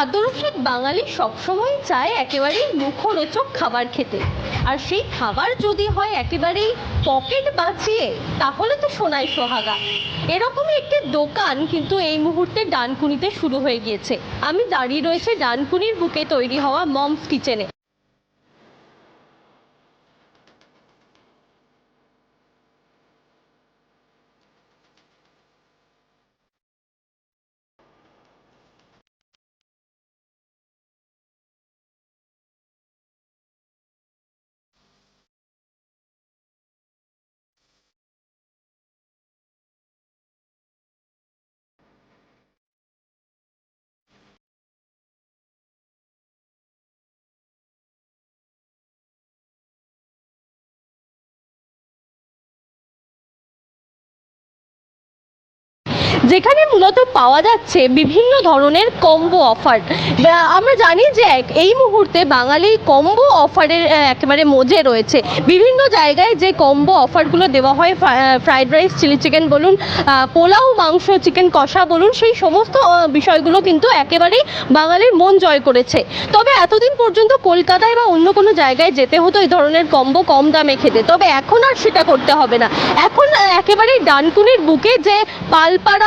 খাদ্যরসিক বাঙালি সবসময় চায় একেবারেই মুখরোচক খাবার খেতে। আর সেই খাবার যদি হয় একেবারেই পকেট বাঁচিয়ে, তাহলে তো সোনাই সোহাগা। এরকমই একটি দোকান কিন্তু এই মুহূর্তে ডানকুনিতে শুরু হয়ে গিয়েছে। আমি দাঁড়িয়ে রয়েছে ডানকুনির বুকে তৈরি হওয়া মমস কিচেনে। যেখানে মূলত পাওয়া যাচ্ছে বিভিন্ন ধরনের কম্বো অফার। আমরা জানি যে এই মুহূর্তে বাঙালি কম্বো অফারের একেবারে মজে রয়েছে। বিভিন্ন জায়গায় যে কম্বো অফারগুলো দেওয়া হয় ফ্রাইড রাইস চিলি চিকেন বলুন পোলাও মাংস চিকেন কষা বলুন সেই সমস্ত বিষয়গুলো কিন্তু একেবারেই বাঙালির মন জয় করেছে। তবে এতদিন পর্যন্ত কলকাতায় বা অন্য কোনো জায়গায় যেতে হতো এই ধরনের কম্বো কম দামে খেতে। তবে এখন আর সেটা করতে হবে না। এখন আহ, একেবারে ডানকুনির বুকে যে পালপাড়া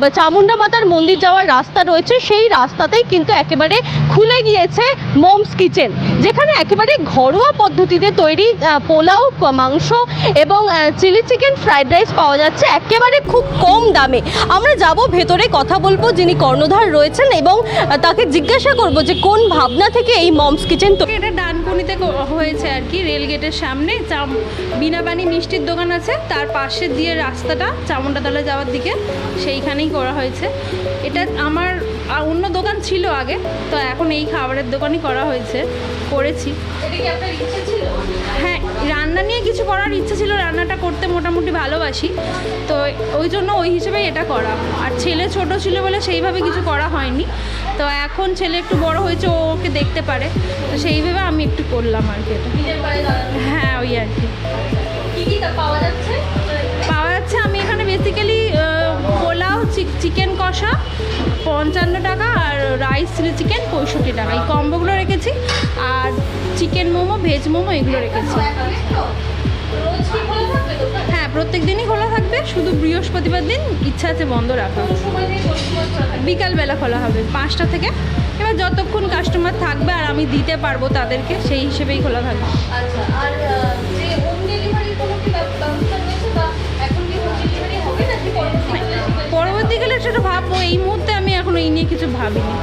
বা চামুন্ডা মাতার মন্দির যাওয়ার রাস্তা রয়েছে, সেই রাস্তাতেই কিন্তু একেবারে খুলে গিয়েছে মমস কিচেন, যেখানে একেবারে ঘরোয়া পদ্ধতিতে তৈরি পোলাও মাংস এবং চিলি চিকেন ফ্রাইড রাইস পাওয়া যাচ্ছে একেবারে খুব কম দামে। আমরা যাব ভেতরে কথা বলব যিনি কর্ণধার রয়েছেন এবং তাকে জিজ্ঞাসা করব যে কোন ভাবনা থেকে এই মমস কিচেন তো এটা ডানকুনিতে হয়েছে আর কি, রেল গেটের সামনে বিনাবানি মিষ্টির দোকান আছে, তার পাশে দিয়ে রাস্তাটা চামুন্ডাতলা যাওয়ার দিকে। সেইখানেই করা হয়েছে। এটা আমার অন্য দোকান ছিল আগে তো এখন এই খাবারের দোকানই করা হয়েছে করেছি। হ্যাঁ রান্না নিয়ে কিছু করার ইচ্ছে ছিল রান্নাটা করতে মোটামুটি ভালোবাসি। তো ওই জন্য ওই হিসেবেই এটা করা। আর ছেলে ছোট ছিল বলে সেইভাবে কিছু করা হয়নি। তো এখন ছেলে একটু বড় হয়েছে ও ওকে দেখতে পারে। তো সেইভাবে আমি একটু করলাম আর কি এটা। হ্যাঁ ওই আর কি। পাওয়া যাচ্ছে? পঞ্চান্ন টাকা আর রাইস চিলি চিকেন পঁয়ষট্টি টাকা। এই কম্বোগুলো রেখেছি। আর চিকেন মোমো ভেজ মোমো, এগুলো রেখেছি। হ্যাঁ প্রত্যেক দিনই খোলা থাকবে। শুধু বৃহস্পতিবার দিন ইচ্ছা আছে বন্ধ রাখা। বিকালবেলা খোলা হবে, পাঁচটা থেকে। এবার যতক্ষণ কাস্টমার থাকবে আর আমি দিতে পারব তাদেরকে, সেই হিসেবেই খোলা থাকবে। আচ্ছা আর সেটা- পরবর্তীকালে সেটা ভাববো, এই মুহূর্তে আমি এখন এই নিয়ে কিছু ভাবিনি।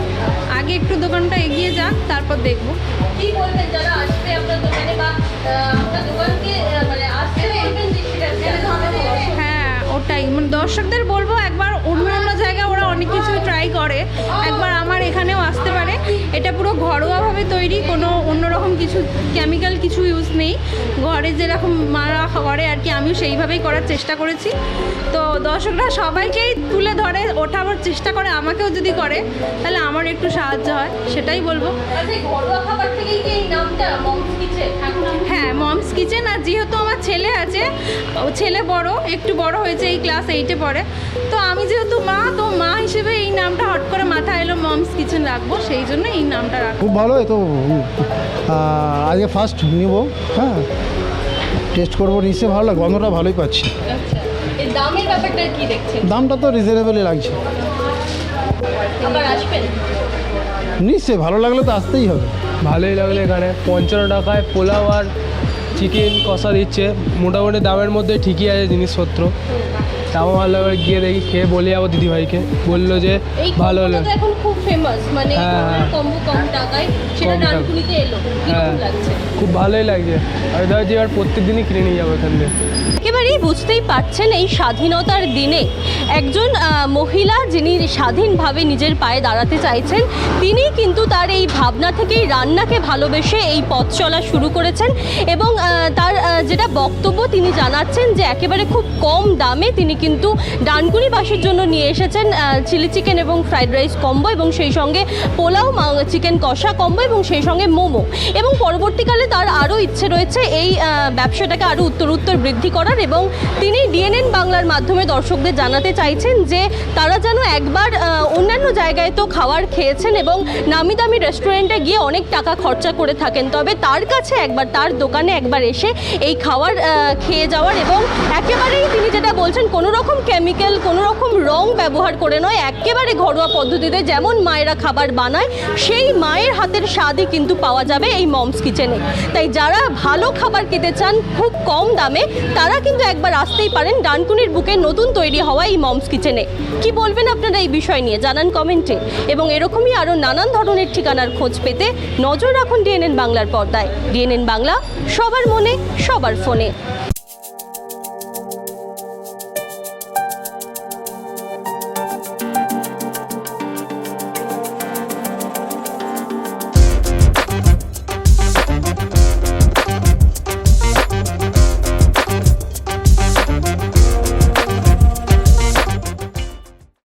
আগে একটু দোকানটা এগিয়ে যাক, তারপর দেখব। কি বলবেন, যারা আসবে আপনার দোকানে বা আপনার দোকানকে মানে আসতে ওটাই মানে দর্শকদের বলব একবার অন্য অন্য জায়গায় ওরা অনেক কিছু ট্রাই করে। একবার আমার এখানেও আসতে পারে। এটা পুরো ঘরোয়াভাবে তৈরি, কোনো অন্যরকম কিছু কেমিক্যাল কিছু ইউজ নেই। ঘরে যেরকম মারা করে আর কি, আমিও সেইভাবেই করার চেষ্টা করেছি। তো দর্শকরা সবাইকেই তুলে ধরে ওঠাবার চেষ্টা করে, আমাকেও যদি করে, তাহলে আমার একটু সাহায্য হয়, সেটাই বলব। আচ্ছা ঘরোয়া খাবার থেকেই নামটা হ্যাঁ মমস কিচেন আর যেহেতু আমার ছেলে আছে ছেলে বড় একটু বড় হয়েছে এই ক্লাস এইটে পড়ে। তো আমি যেহেতু মা তো মা হিসেবে এই নামটা হট করে মাথায় এলো মমস কিচেন রাখব সেই জন্য এই নামটা রাখব। খুব ভালো তো আজকে ফার্স্ট নিব হ্যাঁ। টেস্ট করব নিশ্চয়ই ভালো লাগে গন্ধটা ভালোই পাচ্ছি। আচ্ছা দামের ব্যাপারটা কি দেখছেন? দামটা তো রিজনেবলই লাগছে। আবার আসবেন? নিশ্চয়ই ভালো লাগলে তো আসতেই হবে। ভালোই লাগল এখানে পঞ্চান্ন টাকায় পোলাও আর চিকেন কষা দিচ্ছে। মোটামুটি দামের মধ্যে ঠিকই আছে জিনিসপত্র। তাও ভালো লাগবে গিয়ে দেখি খেয়ে বলে যাব দিদিভাইকে। বলল যে ভালো হলো। এখন খুব ফেমাস মানে হ্যাঁ, হ্যাঁ। কম টাকায় সেটা কম এলো হ্যাঁ। লাগছে? খুব ভালোই লাগছে। ভাবছি এবার প্রত্যেক দিনই কিনে নিয়ে যাব এখান থেকে একেবারেই বুঝতেই পারছেন এই স্বাধীনতার দিনে একজন মহিলা যিনি স্বাধীনভাবে নিজের পায়ে দাঁড়াতে চাইছেন তিনি কিন্তু তার এই ভাবনা থেকেই রান্নাকে ভালোবেসে এই পথ চলা শুরু করেছেন এবং তার যেটা বক্তব্য তিনি জানাচ্ছেন যে একেবারে খুব কম দামে তিনি কিন্তু ডানকুনিবাসীর জন্য নিয়ে এসেছেন চিলি চিকেন এবং ফ্রাইড রাইস কম্বো এবং সেই সঙ্গে পোলাও চিকেন কষা কম্বো এবং সেই সঙ্গে মোমো। এবং পরবর্তীকালে তার আরও ইচ্ছে রয়েছে এই ব্যবসাটাকে আরও উত্তর উত্তর বৃদ্ধি করার এবং তিনি ডিএনএন বাংলার মাধ্যমে দর্শকদের জানাতে চাইছেন যে তারা যেন একবার অন্যান্য জায়গায় তো খাবার খেয়েছেন এবং নামি দামি রেস্টুরেন্টে গিয়ে অনেক টাকা খরচা করে থাকেন। তবে তার কাছে একবার, তার দোকানে একবার এসে এই খাবার খেয়ে যাওয়ার এবং একেবারেই তিনি যেটা বলছেন, কোনো রকম কেমিক্যাল কোনো রকম রং ব্যবহার করে নয়, একেবারে ঘরোয়া পদ্ধতিতে যেমন মায়েরা খাবার বানায়, সেই মায়ের হাতের স্বাদই কিন্তু পাওয়া যাবে এই মমস কিচেনে তাই যারা ভালো খাবার খেতে চান, খুব কম দামে, তারা কিন্তু একবার আসতেই পারেন ডানকুনির বুকে নতুন তৈরি হওয়া এই মমস কিচেনে কি বলবেন আপনারা এই বিষয় নিয়ে? জানান কমেন্টে এবং এরকমই আরও নানান ধরনের ঠিকানার খোঁজ পেতে নজর রাখুন ডিএনএন বাংলার পর্দায়। ডিএনএন বাংলা, সবার মনে, সবার ফোনে।